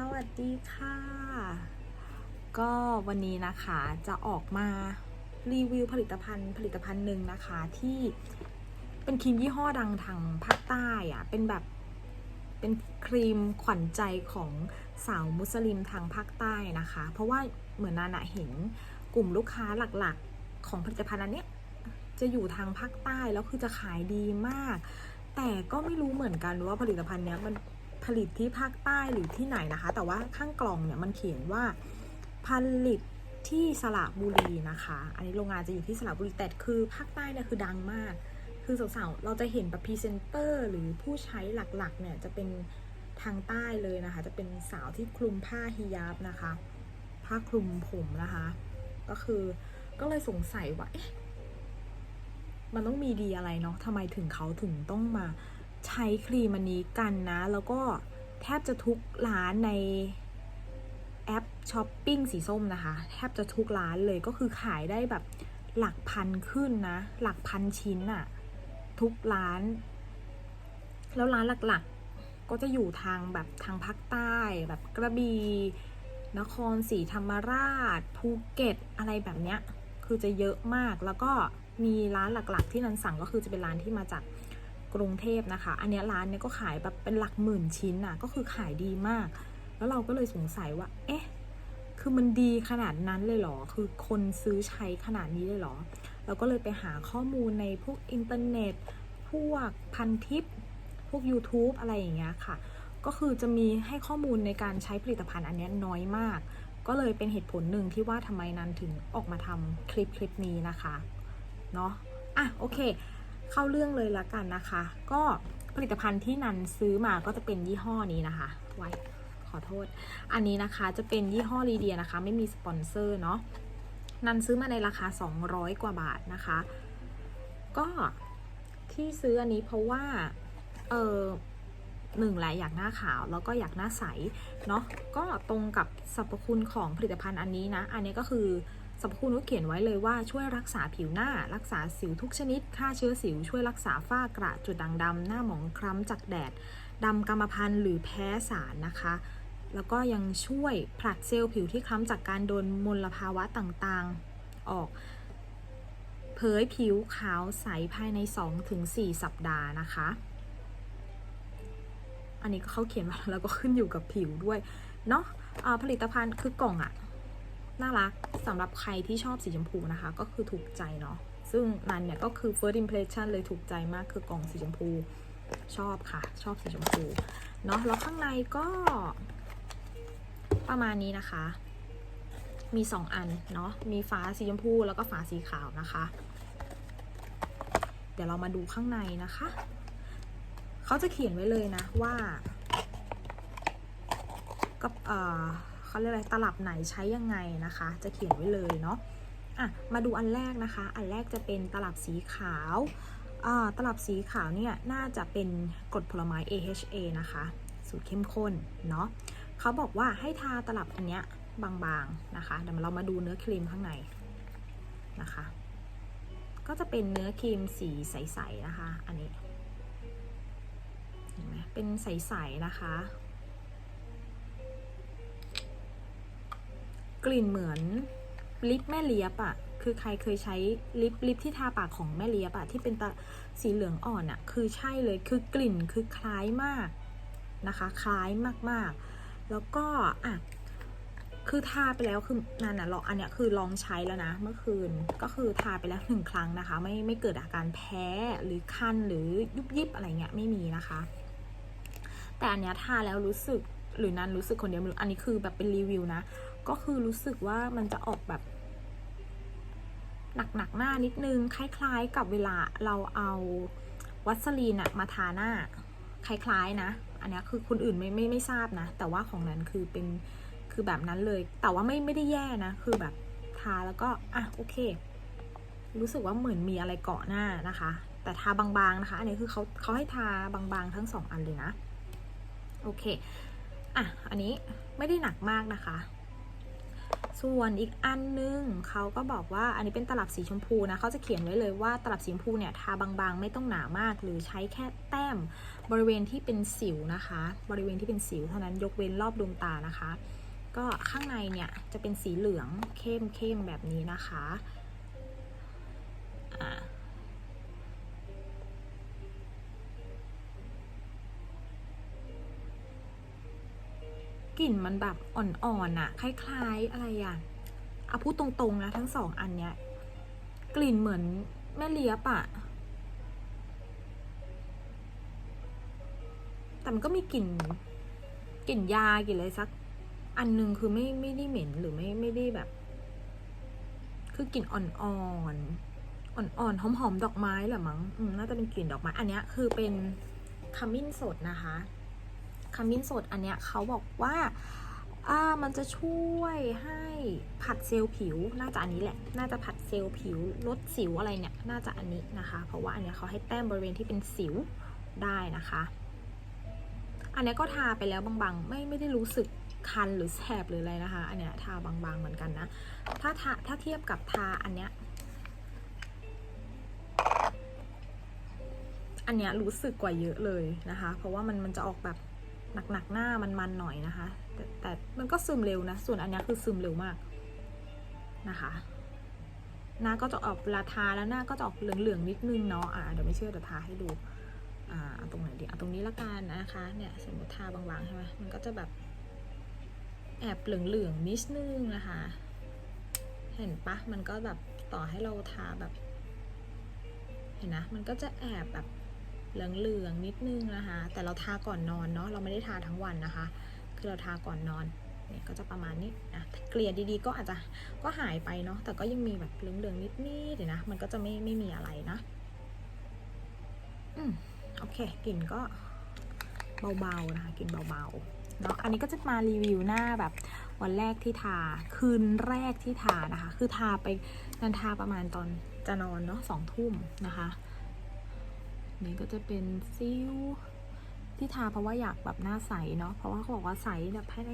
สวัสดีค่ะ ก็วันนี้นะคะจะออกมารีวิวผลิตภัณฑ์ผลิตภัณฑ์หนึ่งนะคะที่เป็นครีมยี่ห้อดังทางภาคใต้อะเป็นแบบเป็นครีมขวัญใจของสาวมุสลิมทางภาคใต้นะคะ เพราะว่าเหมือนนานะเห็นกลุ่มลูกค้าหลักๆของผลิตภัณฑ์อันเนี้ยจะอยู่ทางภาคใต้แล้วคือจะขายดีมาก แต่ก็ไม่รู้เหมือนกันว่าผลิตภัณฑ์เนี้ยมัน ผลิตที่ภาคใต้หรือที่ไหนนะคะ แต่ว่าข้างกล่องเนี่ยมันเขียนว่าผลิตที่สระบุรีนะคะ อันนี้โรงงานจะอยู่ที่สระบุรีแต่คือภาคใต้เนี่ยคือดังมาก คือสาวๆเราจะเห็นแบบพรีเซนเตอร์หรือผู้ใช้หลักๆเนี่ยจะเป็นทางใต้เลยนะคะ จะเป็นสาวที่คลุมผ้าฮิญาบนะคะ ผ้าคลุมผมนะคะ ก็คือก็เลยสงสัยว่ามันต้องมีดีอะไรเนาะทำไมถึงเขาถึงต้องมา ใช้ครีมอันนี้กันนะ แล้วก็แทบจะทุกร้านในแอปช้อปปิ้งสีส้มนะคะ แทบจะทุกร้านเลยก็คือขายได้แบบหลักพันขึ้นนะ หลักพันชิ้นอะทุกร้าน แล้วร้านหลักๆก็จะอยู่ทางแบบทางภาคใต้แบบกระบี่นครศรีธรรมราชภูเก็ตอะไรแบบเนี้ยคือจะเยอะมากแล้วก็มีร้านหลักๆ ที่นันสั่งก็คือจะเป็นร้านที่มาจาก กรุงเทพนะคะ อันนี้ร้านเนี้ยก็ขายแบบเป็นหลักหมื่นชิ้นอะก็คือขายดีมาก แล้วเราก็เลยสงสัยว่า เอ๊ะ คือมันดีขนาดนั้นเลยเหรอ คือคนซื้อใช้ขนาดนี้เลยเหรอ เราก็เลยไปหาข้อมูลในพวกอินเทอร์เน็ต พวกพันทิป พวก YouTube อะไรอย่างเงี้ยค่ะ ก็คือจะมีให้ข้อมูลในการใช้ผลิตภัณฑ์อันนี้น้อยมาก ก็เลยเป็นเหตุผลหนึ่งที่ว่าทำไมนันถึงออกมาทำคลิปคลิปนี้นะคะ เนาะอะโอเค เข้าเรื่องเลยละกันนะคะ ก็ผลิตภัณฑ์ที่นันซื้อมาก็จะเป็นยี่ห้อนี้นะคะไว้ขอโทษ อันนี้นะคะจะเป็นยี่ห้อลีเดียนะคะ ไม่มีสปอนเซอร์เนาะนันซื้อมาในราคา 200 กว่าบาทนะคะ ก็ที่ซื้ออันนี้เพราะว่า เออหนึ่งแหละอยากหน้าขาวแล้วก็อยากหน้าใสเนาะก็ตรงกับสรรพคุณของผลิตภัณฑ์อันนี้นะ อันนี้ก็คือ สรรพคุณก็เขียนไว้เลยว่าช่วยรักษาผิวหน้า รักษาสิวทุกชนิด ฆ่าเชื้อสิว ช่วยรักษาฝ้ากระจุดด่างดำหน้าหมองคล้ำจากแดดดำกรรมพันธุ์หรือแพ้สารนะคะ แล้วก็ยังช่วยผลัดเซลล์ผิวที่คล้ำจากการโดนมลภาวะต่างๆ ออก เผยผิวขาวใสภายใน 2-4 สัปดาห์นะคะ อันนี้ก็เขาเขียนมาแล้วก็ขึ้นอยู่กับผิวด้วยเนาะะผลิตภัณฑ์คือกล่องอะ น่ารักสำหรับใครที่ชอบสีชมพูนะคะ ก็คือถูกใจเนาะซึ่งนันเนี่ยก็คือ first impression เลยถูกใจมากคือกล่องสีชมพูชอบค่ะ ชอบสีชมพูเนาะแล้วข้างในก็ ประมาณนี้นะคะ มี 2 อันเนาะมีฝาสีชมพูแล้วก็ฝาสีขาวนะคะ เดี๋ยวเรามาดูข้างในนะคะ เขาจะเขียนไว้เลยนะว่ากับเอ่อ เขาเรียกอะไรตลับไหนใช้ยังไงนะคะ จะเขียนไว้เลยเนาะอะมาดูอันแรกนะคะ อันแรกจะเป็นตลับสีขาวตลับสีขาวเนี่ยน่าจะเป็นกรดผลไม้ AHA นะคะ สูตรเข้มข้นเนาะเขาบอกว่าให้ทาตลับอันเนี้ยบางๆนะคะ เดี๋ยวเรามาดูเนื้อครีมข้างในนะคะ ก็จะเป็นเนื้อครีมสีใสๆนะคะ อันนี้เห็นไหมเป็นใสๆนะคะ กลิ่นเหมือนลิปแม่เลียบอะคือใครเคยใช้ลิปลิปที่ทาปากของแม่เลียบอะที่เป็นตาสีเหลืองอ่อนอะคือใช่เลยคือกลิ่นคือคล้ายมากนะคะ คล้ายมากๆ แล้วก็อะคือทาไปแล้วคือนั่นอะลองอันเนี้ยคือลองใช้แล้วนะ เมื่อคืนก็คือทาไปแล้วหนึ่งครั้งนะคะ ไม่ไม่เกิดอาการแพ้หรือคันหรือยุบยิบอะไรเงี้ยไม่มีนะคะ แต่อันเนี้ยทาแล้วรู้สึกหรือนันรู้สึกคนเดียวอันนี้คือแบบเป็นรีวิวนะ ก็คือรู้สึกว่ามันจะออกแบบหนักๆหน้านิดนึง คล้ายๆกับเวลาเราเอาวัสลีนอะมาทาหน้า คล้ายๆนะ อันนี้คือคนอื่นไม่ไม่ไม่ทราบนะ แต่ว่าของนั้นคือเป็นคือแบบนั้นเลย แต่ว่าไม่ไม่ได้แย่นะ คือแบบทาแล้วก็อะโอเค รู้สึกว่าเหมือนมีอะไรเกาะหน้านะคะ แต่ทาบางๆนะคะ อันนี้คือเขาเขาให้ทาบางๆทั้งสองอันเลยนะ โอเค อะ อันนี้ไม่ได้หนักมากนะคะ ส่วนอีกอันนึงเขาก็บอกว่าอันนี้เป็นตลับสีชมพูนะเขาจะเขียนไว้เลยว่าตลับสีชมพูเนี่ยทาบางๆ ไม่ต้องหนามาก หรือใช้แค่แต้มบริเวณที่เป็นสิวนะคะ บริเวณที่เป็นสิวเท่านั้นยกเว้นรอบดวงตานะคะ ก็ข้างในเนี่ยจะเป็นสีเหลืองเข้มๆแบบนี้นะคะ กลิ่นมันแบบอ่อนๆอะคล้ายๆอะไรอะเอาพูดตรงๆนะทั้งสองอันเนี้ย กลิ่นเหมือนแม่เลียบอะแต่มันก็มีกลิ่นกลิ่นยากลิ่นอะไรสัก อันหนึ่งคือไม่ไม่ได้เหม็นหรือไม่ไม่ได้แบบ คือกลิ่นอ่อนๆอ่อนๆหอมๆดอกไม้แหละมั้งน่าจะเป็นกลิ่นดอกไม้ อันนี้คือเป็นขมิ้นสดนะคะ ขมิ้นสดอันเนี้ยเขาบอกว่าอ่ามันจะช่วยให้ผัดเซลล์ผิว น่าจะอันนี้แหละ น่าจะผัดเซลล์ผิวลดสิวอะไรเนี่ย น่าจะอันนี้นะคะ เพราะว่าอันเนี้ยเขาให้แต้มบริเวณที่เป็นสิวได้นะคะ อันเนี้ยก็ทาไปแล้วบางๆ ไม่ไม่ได้รู้สึกคันหรือแสบหรืออะไรนะคะ อันเนี้ยทาบางๆเหมือนกันนะ ถ้าทาถ้าเทียบกับทาอันเนี้ย อันเนี้ยรู้สึกกว่าเยอะเลยนะคะ เพราะว่ามันมันจะออกแบบ หนักๆหน้ามันๆหน่อยนะคะ แต่แต่มันก็ซึมเร็วนะ ส่วนอันนี้คือซึมเร็วมากนะคะหน้าก็จะออกเวลาทาแล้วหน้าก็จะออกเหลืองๆนิดนึงเนาะอ่าเดี๋ยวไม่เชื่อเดี๋ยวทาให้ดูอ่าเอาตรงไหนดีเอาตรงนี้ละกันนะคะเนี่ยสมมติทาบางๆใช่ไหมมันก็จะแบบแอบเหลืองๆนิดนึงนะคะ เห็นปะมันก็แบบต่อให้เราทาแบบ เห็นนะ มันก็จะแอบแบบ เหลืองๆนิดนึงนะคะ แต่เราทาก่อนนอนเนาะเราไม่ได้ทาทั้งวันนะคะ คือเราทาก่อนนอนเนี่ยก็จะประมาณนี้นะเกลี่ยดีๆ ก็อาจจะก็หายไปเนาะแต่ก็ยังมีแบบเหลืองๆนิดๆเดี๋ยวนะ มันก็จะไม่ไม่มีอะไรนะอืมโอเคกลิ่นก็เบาๆนะคะกลิ่นเบาๆเนาะอันนี้ก็จะมารีวิวหน้าแบบวันแรกที่ทาคืนแรกที่ทานะคะ คือทาไปนันทาประมาณตอนจะนอนเนาะสองทุ่มนะคะ นี่ก็จะเป็นซิวที่ทาเพราะว่าอยากแบบหน้าใสเนาะเพราะว่าเขาบอกว่าใสแบบภายใน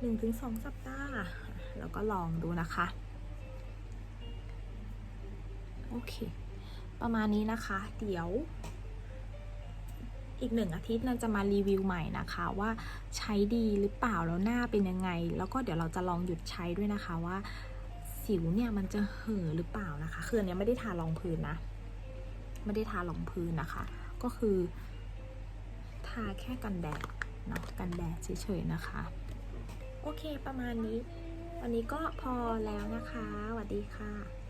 หนึ่งถึงสองสัปดาห์แล้วก็ลองดูนะคะ โอเค ประมาณนี้นะคะ เดี๋ยว อีกหนึ่งอาทิตย์นันจะมารีวิวใหม่นะคะ ว่าใช้ดีหรือเปล่าแล้วหน้าเป็นยังไง แล้วก็เดี๋ยวเราจะลองหยุดใช้ด้วยนะคะว่าสิวเนี่ยมันจะเห่อหรือเปล่านะคะ คืออันเนี้ยไม่ได้ทารองพื้นนะ ไม่ได้ทารองพื้นนะคะ ก็คือทาแค่กันแดดเนาะกันแดดเฉยๆนะคะ โอเคประมาณนี้ วันนี้ก็พอแล้วนะคะสวัสดีค่ะ